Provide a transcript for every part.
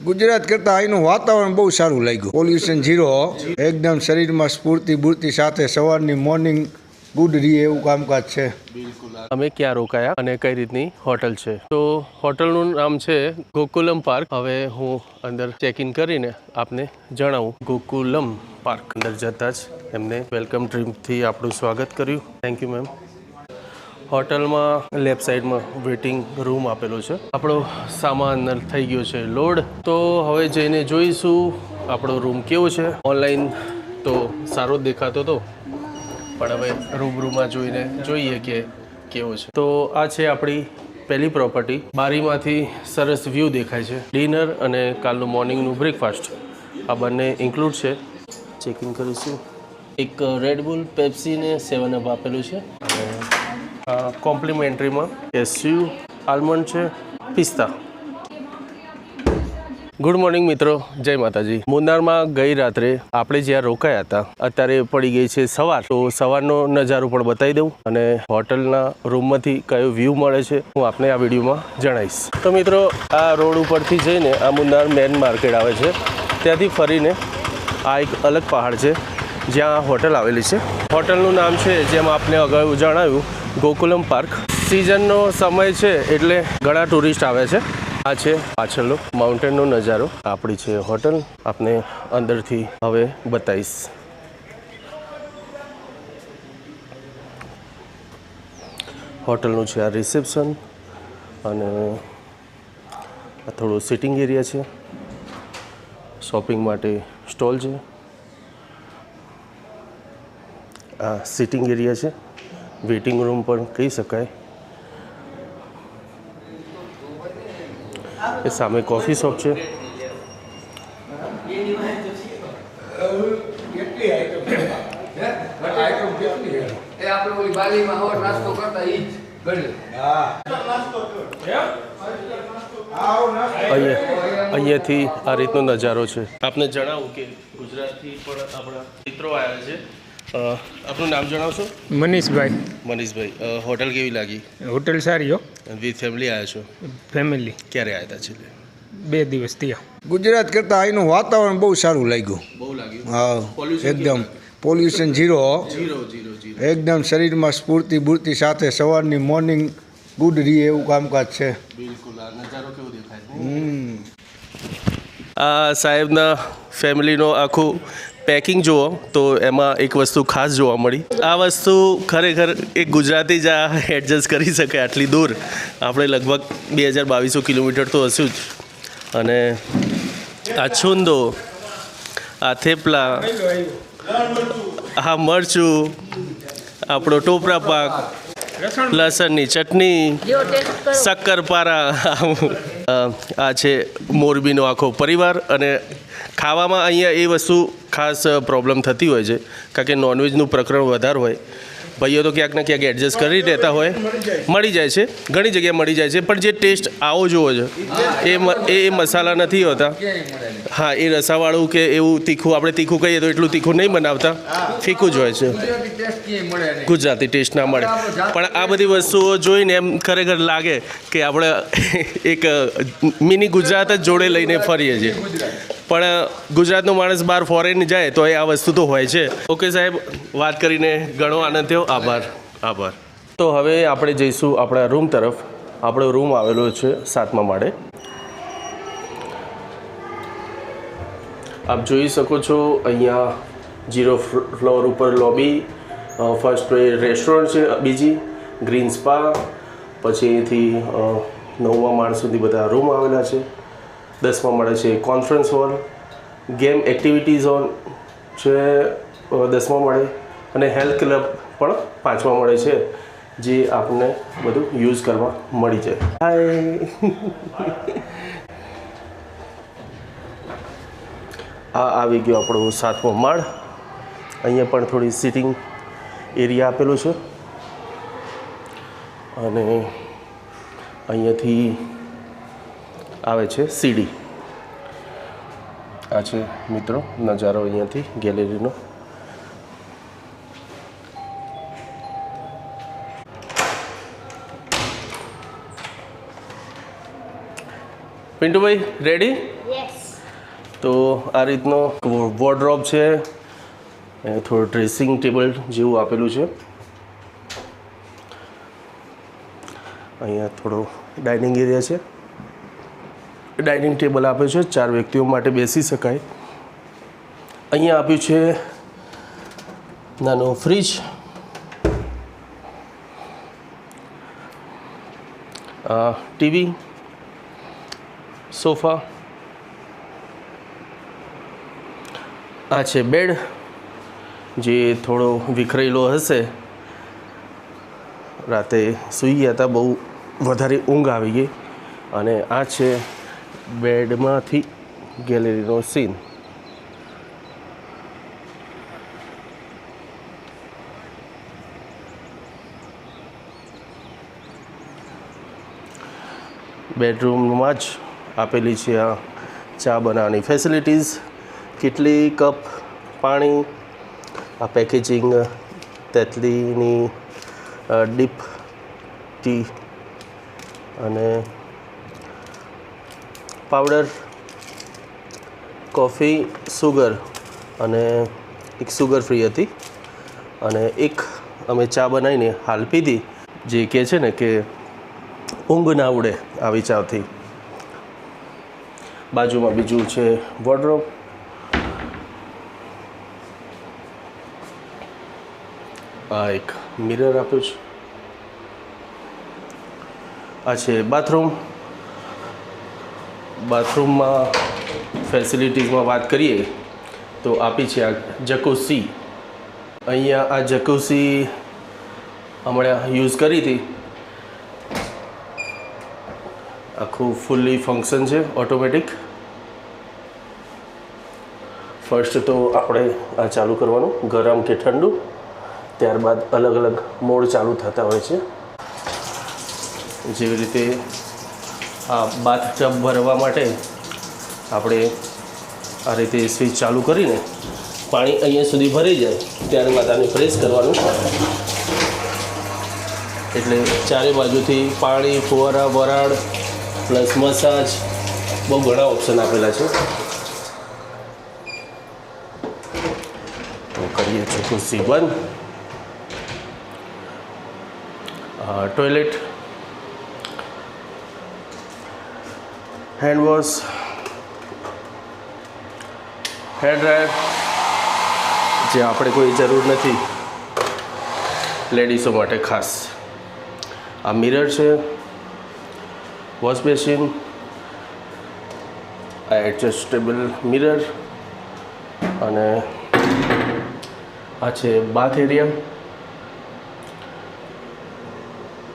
ગુજરાત કરતાં અહીંનું વાતાવરણ બહુ સારું લાગ્યું. પોલ્યુશન ઝીરો એકદમ શરીરમાં સ્ફૂર્તિ બૂર્તિ સાથે સવારની મોર્નિંગ ગુડ રી એવું કામકાજ છે. અમે ક્યાં રોકાયા અને કઈ રીતની હોટલ છે? તો હોટલનું નામ છે ગોકુલમ પાર્ક. હવે હું અંદર ચેક ઇન કરીને આપને જણાવું. ગોકુલમ પાર્ક. અંદર જતાં જ એમને વેલકમ ડ્રીમથી આપણું સ્વાગત કર્યું. થેન્ક યુ મેમ હોટલમાં લેફ્ટ સાઈડમાં વેઇટિંગ રૂમ આપેલો છે. આપણો સામાન થઈ ગયો છે લોડ. તો હવે જઈને જોઈશું આપણો રૂમ કેવો છે. ઓનલાઈન તો સારો જ દેખાતો હતો પણ હવે રૂબરૂમાં જોઈને જોઈએ કે કેવો છે. તો આ છે આપણી પહેલી પ્રોપર્ટી. બારીમાંથી સરસ વ્યૂ દેખાય છે. ડિનર અને કાલનું મોર્નિંગનું બ્રેકફાસ્ટ. આ બંને ઇન્ક્લુડ છે. ચેકિંગ કરીશું. એક રેડબુલ પેપ્સી ને સેવન અપ આપેલું છે. અને કોમ્પ્લિમેન્ટરીમાં. કેસ્યુ આલમંડ છે. પિસ્તા ગુડ મોર્નિંગ મિત્રો. જય માતાજી. મુન્નારમાં ગઈ રાત્રે આપણે જ્યાં રોકાયા હતા, અત્યારે પડી ગઈ છે સવાર. તો સવારનો નજારો પણ બતાવી દઉં અને હોટલના રૂમમાંથી કયો વ્યૂ મળે છે હું આપને આ વિડીયોમાં જણાવીશ. તો મિત્રો, આ રોડ ઉપરથી જઈને આ મુન્નાર મેન માર્કેટ આવે છે. ત્યાંથી ફરીને આ એક અલગ પહાડ છે, જ્યાં હોટલ આવેલી છે. હોટલનું નામ છે, જેમ આપને અગાઉ જણાવ્યું ગોકુલમ પાર્ક. સિઝનનો સમય છે એટલે ઘણા ટુરિસ્ટ આવે છે. આ છે પાછળનો માઉન્ટેનનો નજારો. આપણી છે હોટલ આપને અંદરથી હવે બતાવીશ. હોટલનું છે આ રિસેપ્શન અને આ થોડો સિટિંગ એરિયા છે. શોપિંગ માટે સ્ટોલ છે. આ સિટિંગ એરિયા છે. વેઇટિંગ રૂમ પણ કહી શકાય. એ સામે કોફી શોપ છે. અહીંયાથી આ રીતનો નજારો છે. આપને જણાવું કે ગુજરાતથી પણ આપણા મિત્રો આવ્યા છે. આપનું નામ જણાવશો? મનીષભાઈ. મનીષભાઈ હોટલ કેવી લાગી? હોટલ સારી હો. વિથ ફેમિલી આવ્યા છો? ફેમિલી. ક્યારે આવ્યા હતા છેલ્લે? બે દિવસ ત્યાં ગુજરાત કરતાં અહીંનું વાતાવરણ બહુ સારું લાગ્યું. બહુ લાગ્યું? હા એકદમ. પોલ્યુશન ઝીરો એકદમ શરીરમાં સ્ફૂર્તિ બૂર્તિ સાથે સવારની મોર્નિંગ ગુડ રીએ એવું કામકાજ છે. બિલકુલ આ નજારો કેવો દેખાય આ સાહેબના ફેમિલીનો આખું પેકિંગ જુઓ તો એમાં એક વસ્તુ ખાસ જોવા મળી. આ વસ્તુ ખરેખર એક ગુજરાતી જ આ એડજસ્ટ કરી શકે આટલી દૂર. આપણે લગભગ બે હજાર બાવીસો કિલોમીટર તો હશું જ. અને આ છુંદો, આ થેપલા હા મરચું, આપણો ટોપરા પાક લસણની ચટણી શક્કરપારા. આ છે મોરબીનો આખો પરિવાર અને ખાવામાં અહીંયા એ વસ્તુ ખાસ પ્રોબ્લેમ થતી હોય છે. કારણ કે નોનવેજનું પ્રકરણ વધારે હોય. ભાઈઓ તો ક્યાંક ને ક્યાંક એડજસ્ટ કરી રહેતા હોય. મળી જાય છે. ઘણી જગ્યાએ મળી જાય છે. પણ જે ટેસ્ટ આવો જોવો છે, એ એ મસાલા નથી હોતા. હા, એ રસાવાળું કે એવું તીખું, આપણે તીખું કહીએ તો એટલું તીખું નહીં બનાવતા. ફીકું જ હોય છે. ગુજરાતી ટેસ્ટ ના મળે. પણ આ બધી વસ્તુઓ જોઈને એમ ખરેખર લાગે કે આપણે એક મિની ગુજરાત જ જોડે લઈને ફરીએ છીએ. પણ ગુજરાતનો માણસ બહાર ફોરેન જાય તો એ આ વસ્તુ તો હોય છે. ઓકે સાહેબ, વાત કરીને ઘણો આનંદ થયો. આભાર આભાર. તો હવે આપણે જઈશું આપણા રૂમ તરફ. આપણો રૂમ આવેલો છે સાતમા માળે. આપ જોઈ શકો છો અહીંયા જીરો ફ્લોર ઉપર લોબી ફર્સ્ટ રેસ્ટોરન્ટ છે, બીજી ગ્રીન સ્પા પછી અહીંથી નવમા માળ સુધી બધા રૂમ આવેલા છે. દસમા મળે છે. Conference hall game activity zone છે દસમાં માળે. અને હેલ્થ ક્લબ પણ પાંચમા મળે છે, જે આપણને બધું યુઝ કરવા મળી જાય. હાય આ આવી ગયો આપણો સાતમો માળ. અહીંયા પણ થોડી સિટિંગ એરિયા આપેલો છે. અને અહીંયાથી આવે છે સીડી આ છે મિત્રો નજારો અહીંયાથી ગેલેરીનો. પિન્ટુભાઈ રેડી તો આ રીતનો વોર્ડ્રોપ છે થોડું ડ્રેસિંગ ટેબલ જેવું આપેલું છે. અહીંયા થોડો ડાઇનિંગ એરિયા છે. ડાઇનિંગ ટેબલ આપ્યું છે, ચાર વ્યક્તિઓ માટે બેસી શકાય. અહીંયા આપ્યું છે નાનો ફ્રીજ. TV, sofa. આ છે બેડ, જે થોડો વિખરેલો હશે. રાતે સૂઈ ગયા હતા, બહુ વધારે ઊંઘ આવી ગઈ. અને આ છે બેડમાંથી ગેલેરીનો સીન. બેડરૂમમાં જ આપેલી છે આ ચા બનાવવાની ફેસિલિટીઝ કેટલી કપ પાણી, આ પેકેજિંગ તેતલીની ડીપ ટી અને પાવડર, કોફી, સુગર અને એક સુગર ફ્રી હતી. અને એક અમે ચા બનાવીને હાલ પીધી. જે કહે છે ને કે ઊંઘ ના ઉડે આવી ચાથી. બાજુમાં બીજું છે વોર્ડરોબ આ એક મિરર આપ્યું છે. આ છે બાથરૂમ બાથરૂમમાં ફેસિલિટીઝમાં વાત કરીએ, તો આપી છે આ જકોસી અહીંયા આ જકોસી હમણાં યુઝ કરી હતી. આખું ફૂલ્લી ફંક્શન છે ઓટોમેટિક ફર્સ્ટ તો આપણે આ ચાલુ કરવાનું, ગરમ કે ઠંડુ. ત્યારબાદ અલગ અલગ મોડ ચાલુ થતા હોય છે. જેવી રીતે આ બાથ ટબ ભરવા માટે આપણે આ રીતે સ્વિચ ચાલુ કરીને પાણી અહીંયા સુધી ભરી જાય ત્યારબાદ આને પ્રેસ કરવાનું એટલે ચારે બાજુથી પાણી, ફુવારા, વરાળ, પ્લસ મસાજ, બહુ ઘણા ઓપ્શન આપેલા છે. તો કરીએ છીએ ખુરશી બંધ toilet hand wash hair dryer જે આપણે કોઈ જરૂર નથી લેડીઝો માટે ખાસ. આ મિરર છે વોશ બેસિન આ એડજસ્ટેબલ મિરર અને આ છે બાથ એરિયા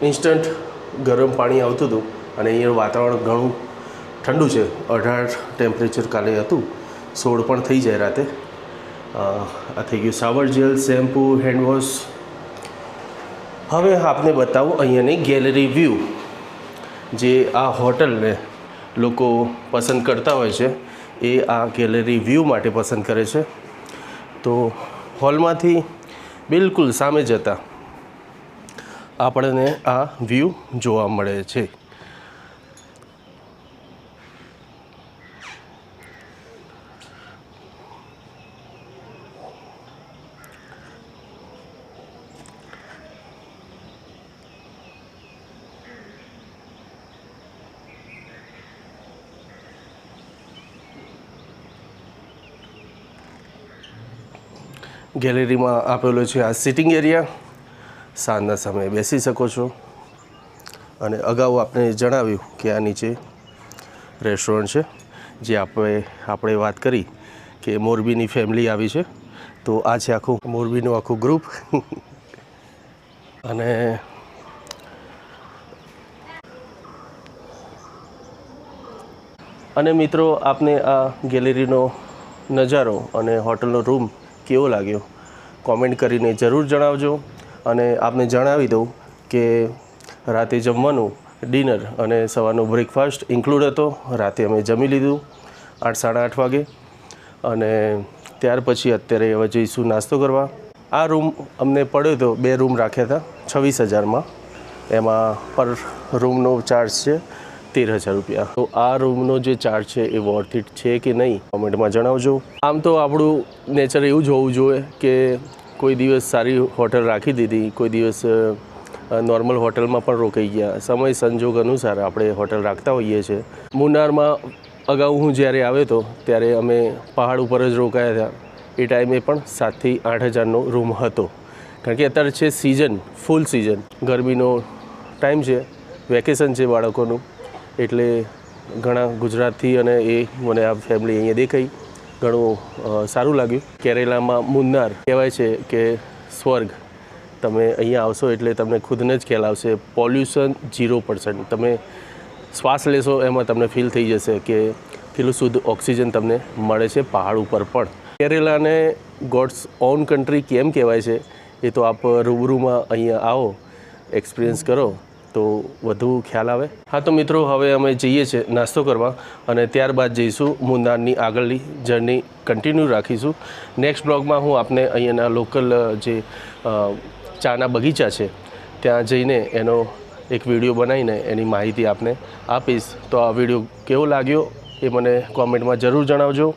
ઇન્સ્ટન્ટ ગરમ પાણી આવતું હતું અને અહીંયા વાતાવરણ ઘણું ઠંડુ છે, અઢાર ટેમ્પરેચર કાલે હતું, સોળ પણ થઈ જાય રાતે. આ થઈ ગયું. સાવર જેલ, શેમ્પૂ હેન્ડવોશ હવે આપને બતાવું અહીંયાની ગેલેરી વ્યૂ જે આ હોટલને લોકો પસંદ કરતા હોય છે, એ આ ગેલેરી વ્યૂ માટે પસંદ કરે છે. તો હોલમાંથી બિલકુલ સામે જતા આપણને આ વ્યૂ જોવા મળે છે. ગેલેરીમાં આપેલો છે આ સિટિંગ એરિયા સાંજના સમયે બેસી શકો છો. અને અગાઉ આપણે જણાવ્યું કે આ નીચે રેસ્ટોરન્ટ છે. જે આપણે આપણે વાત કરી કે મોરબીની ફેમિલી આવી છે. તો આ છે આખું, મોરબીનું આખું ગ્રુપ અને અને મિત્રો, આપને આ ગેલેરીનો નજારો અને હોટલનો રૂમ કેવો લાગ્યો? કોમેન્ટ કરીને જરૂર જણાવજો. અને આપને જણાવી દઉં કે રાતે જમવાનું ડિનર અને સવારનો બ્રેકફાસ્ટ ઇન્ક્લુડ હતો. રાતે અમે જમી લીધું આઠ, સાડા આઠ વાગે. અને ત્યાર પછી અત્યારે હવે જઈશું નાસ્તો કરવા. આ રૂમ અમને પડ્યો તો બે રૂમ રાખ્યા હતા, છવ્વીસ હજારમાં. એમાં પર રૂમનો ચાર્જ છે. તેર હજાર રૂપિયા. તો આ રૂમનો જે ચાર્જ છે એ વર્થ ઇટ છે કે નહીં? કોમેન્ટમાં જણાવજો. આમ તો આપણું નેચર એવું જ હોવું જોઈએ કે કોઈ દિવસ સારી હોટલ રાખી દીધી, કોઈ દિવસ નોર્મલ હોટલમાં પણ રોકાઈ ગયા. સમય સંજોગ અનુસાર આપણે હોટલ રાખતા હોઈએ છીએ. મુન્નારમાં અગાઉ હું જ્યારે આવ્યો હતો, ત્યારે અમે પહાડ ઉપર જ રોકાયા હતા. એ ટાઈમે પણ સાતથી આઠ હજારનો રૂમ હતો. કારણ કે અત્યારે છે સિઝન ફૂલ સિઝન ગરમીનો ટાઈમ છે વેકેશન છે બાળકોનું. એટલે ઘણા ગુજરાતથી અને એ મને આ ફેમિલી અહીંયા દેખાઈ. ઘણું સારું લાગ્યું. કેરેલામાં મુન્નાર કહેવાય છે કે સ્વર્ગ. તમે અહીંયા આવશો એટલે તમને ખુદને જ ખ્યાલ આવશે. પોલ્યુશન ઝીરો પર્સન્ટ તમે શ્વાસ લેશો એમાં તમને ફીલ થઈ જશે કે કેટલું શુદ્ધ ઓક્સિજન તમને મળે છે પહાડ ઉપર પણ. કેરેલાને ગોડ્સ ઓન કન્ટ્રી કેમ કહેવાય છે એ તો આપ રૂબરૂમાં અહીંયા આવો એક્સપિરિયન્સ કરો. તો વધુ ખ્યાલ આવે? હા તો મિત્રો, હવે અમે જઈએ છીએ નાસ્તો કરવા અને ત્યારબાદ જઈશું મુન્નારની આગળની જર્ની કન્ટિન્યુ રાખીશું. નેક્સ્ટ બ્લોગમાં હું આપને અહીંયાના લોકલ જે ચાના બગીચા છે, ત્યાં જઈને એનો એક વીડિયો બનાવીને એની માહિતી આપને આપીશ. તો આ વીડિયો કેવો લાગ્યો એ મને કોમેન્ટમાં જરૂર જણાવજો.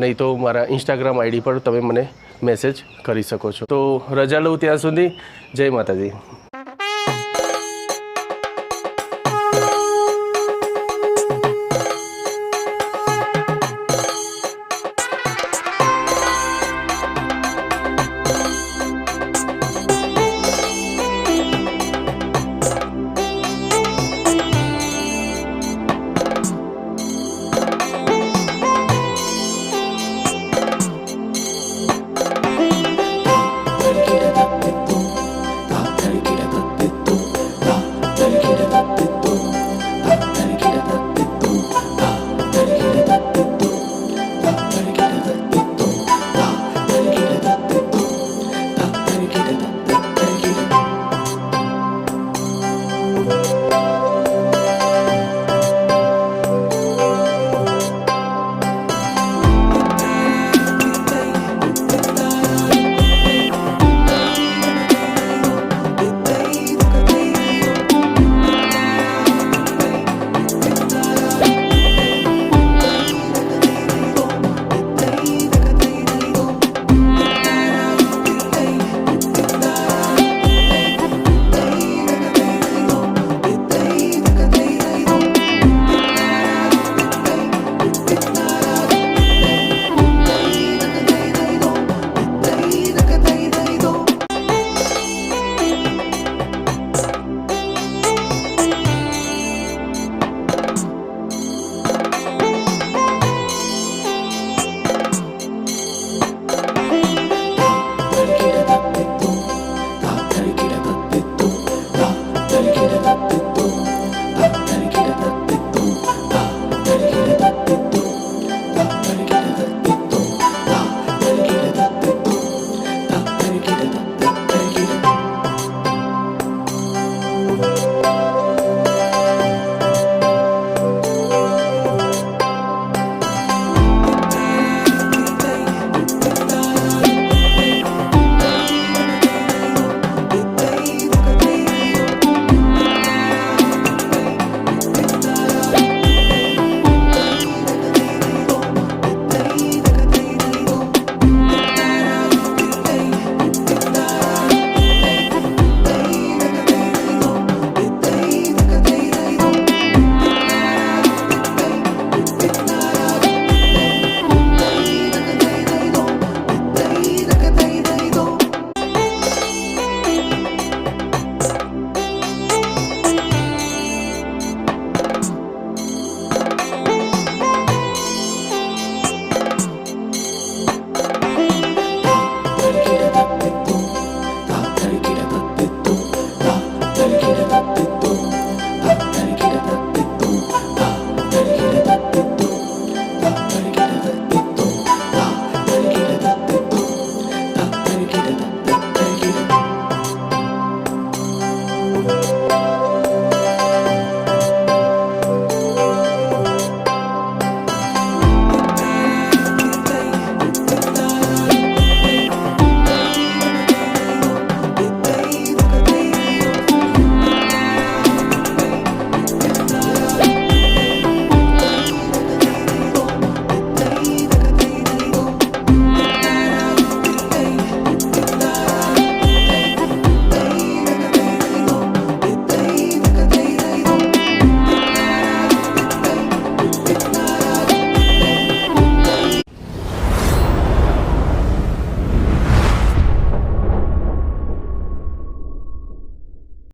નહીં તો મારા ઇન્સ્ટાગ્રામ આઈડી પર તમે મને મેસેજ કરી શકો છો. તો રજા લઉં ત્યાં સુધી. જય માતાજી.